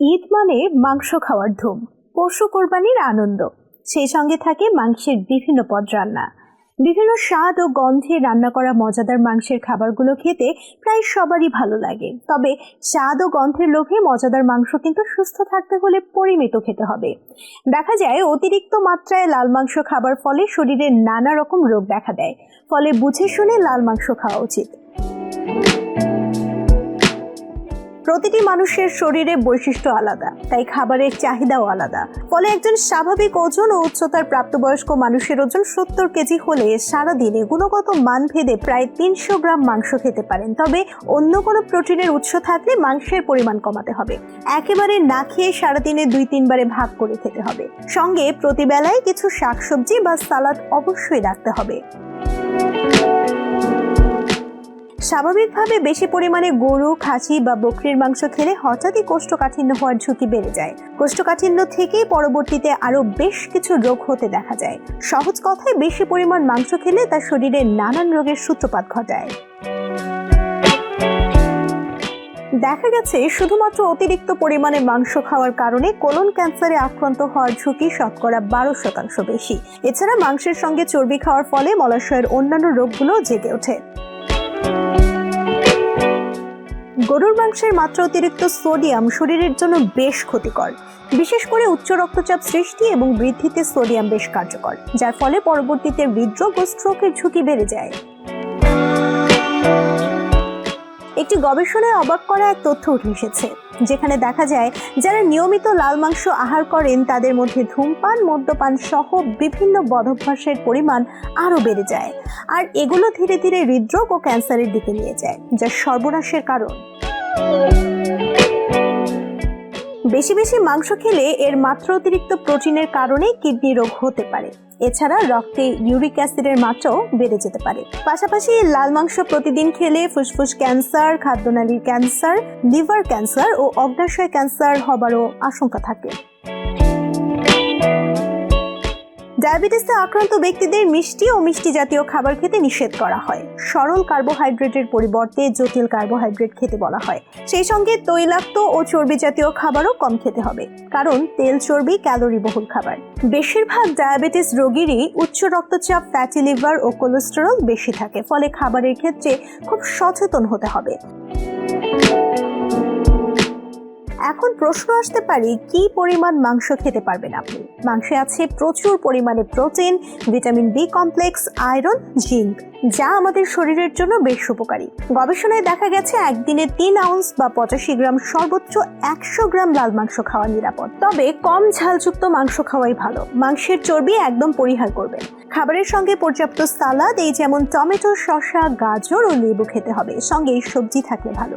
ঈদ মানে মাংস খাওয়ার ধুম, পশু কোরবানির আনন্দ। সেই সঙ্গে থাকে মাংসের বিভিন্ন পদ রান্না। বিভিন্ন স্বাদ ও গন্ধে রান্না করা মজাদার মাংসের খাবারগুলো খেতে প্রায় সবারই ভালো লাগে। তবে স্বাদ ও গন্ধের লোভে মজাদার মাংস কিন্তু সুস্থ থাকতে হলে পরিমিত খেতে হবে। দেখা যায় অতিরিক্ত মাত্রায় লাল মাংস খাবার ফলে শরীরে নানা রকম রোগ দেখা দেয়। ফলে বুঝে শুনে লাল মাংস খাওয়া উচিত। প্রতিটি মানুষের শরীরে বৈশিষ্ট্য আলাদা, তাই খাবারের চাহিদাও আলাদা। ফলে একজন স্বাভাবিক ওজন ও উচ্চতার প্রাপ্তবয়স্ক মানুষের ওজন সত্তর কেজি হলে সারাদিনে গুণগত মান ভেদে প্রায় তিনশো গ্রাম মাংস খেতে পারেন। তবে অন্য কোনো প্রোটিনের উৎস থাকলে মাংসের পরিমাণ কমাতে হবে। একেবারে না খেয়ে সারাদিনে দুই তিনবারে ভাগ করে খেতে হবে। সঙ্গে প্রতিবেলায় কিছু শাকসবজি বা সালাদ অবশ্যই রাখতে হবে। স্বাভাবিকভাবে বেশি পরিমাণে গরু, খাসি বা বকরির মাংস খেলে হঠাৎই কোষ্ঠকাঠিন্য হওয়ার ঝুঁকি বেড়ে যায়। কোষ্ঠকাঠিন্য থেকেই পরবর্তীতে আরও বেশ কিছু রোগ হতে দেখা যায়। সহজ কথায়, বেশি পরিমাণ মাংস খেলে তার শরীরে নানান রোগের সূত্রপাত ঘটায়। দেখা গেছে, শুধুমাত্র অতিরিক্ত পরিমাণে মাংস খাওয়ার কারণে কোলন ক্যান্সারে আক্রান্ত হওয়ার ঝুঁকি শতকরা বারো শতাংশ বেশি। এছাড়া মাংসের সঙ্গে চর্বি খাওয়ার ফলে মলাশয়ের অন্যান্য রোগগুলো জেগে ওঠে। গরুর মাংসের মাত্রা অতিরিক্ত সোডিয়াম শরীরের জন্য বেশ ক্ষতিকর। বিশেষ করে উচ্চ রক্তচাপ সৃষ্টি এবং বৃদ্ধিতে সোডিয়াম বেশ কার্যকর, যার ফলে পরবর্তীতে হৃদরোগ ও স্ট্রোকের ঝুঁকি বেড়ে যায়। একটি গবেষণায় অবাক করা এক তথ্য উঠে এসেছে, যেখানে দেখা যায় যারা নিয়মিত লাল মাংস আহার করেন, তাদের মধ্যে ধূমপান, মদ্যপান সহ বিভিন্ন বদভ্যাসের পরিমাণ আরও বেড়ে যায়, আর এগুলো ধীরে ধীরে হৃদরোগ ও ক্যান্সারের দিকে নিয়ে যায়, যা সর্বনাশের কারণ। বেশি বেশি মাংস খেলে এর মাত্রা অতিরিক্ত প্রোটিনের কারণে কিডনি রোগ হতে পারে। এছাড়া রক্তে ইউরিক অ্যাসিডের মাত্রাও বেড়ে যেতে পারে। পাশাপাশি লাল মাংস প্রতিদিন খেলে ফুসফুস ক্যান্সার, খাদ্যনালীর ক্যান্সার, লিভার ক্যান্সার ও অগ্নাশয় ক্যান্সার হবারও আশঙ্কা থাকে। ডায়াবেটিসে আক্রান্ত ব্যক্তিদের মিষ্টি ও মিষ্টি জাতীয় খাবার খেতে নিষেধ করা হয়। সরল কার্বোহাইড্রেটের পরিবর্তে জটিল কার্বোহাইড্রেট খেতে বলা হয়। সেই সঙ্গে তৈলাক্ত ও চর্বি জাতীয় খাবারও কম খেতে হবে, কারণ তেল চর্বি ক্যালোরি বহুল খাবার। বেশিরভাগ ডায়াবেটিস রোগীরই উচ্চ রক্তচাপ, ফ্যাটি লিভার ও কোলেস্টেরল বেশি থাকে, ফলে খাবারের ক্ষেত্রে খুব সচেতন হতে হবে। এখন প্রশ্ন আসতে পারে, কি পরিমাণ মাংস খেতে পারবেন আপনি? মাংসে আছে প্রচুর পরিমাণে protein, vitamin B complex, iron, zinc, যা আমাদের শরীরের জন্য বেশ উপকারী। গবেষণায় দেখা গেছে একদিনে তিন আউন্স বা পঁচাশি গ্রাম সর্বোচ্চ একশো গ্রাম লাল মাংস খাওয়া নিরাপদ। তবে কম ঝালযুক্ত মাংস খাওয়াই ভালো। মাংসের চর্বি একদম পরিহার করবেন। খাবারের সঙ্গে পর্যাপ্ত সালাদ, এই যেমন টমেটো, শসা, গাজর ও লেবু খেতে হবে। সঙ্গে সবজি থাকলে ভালো।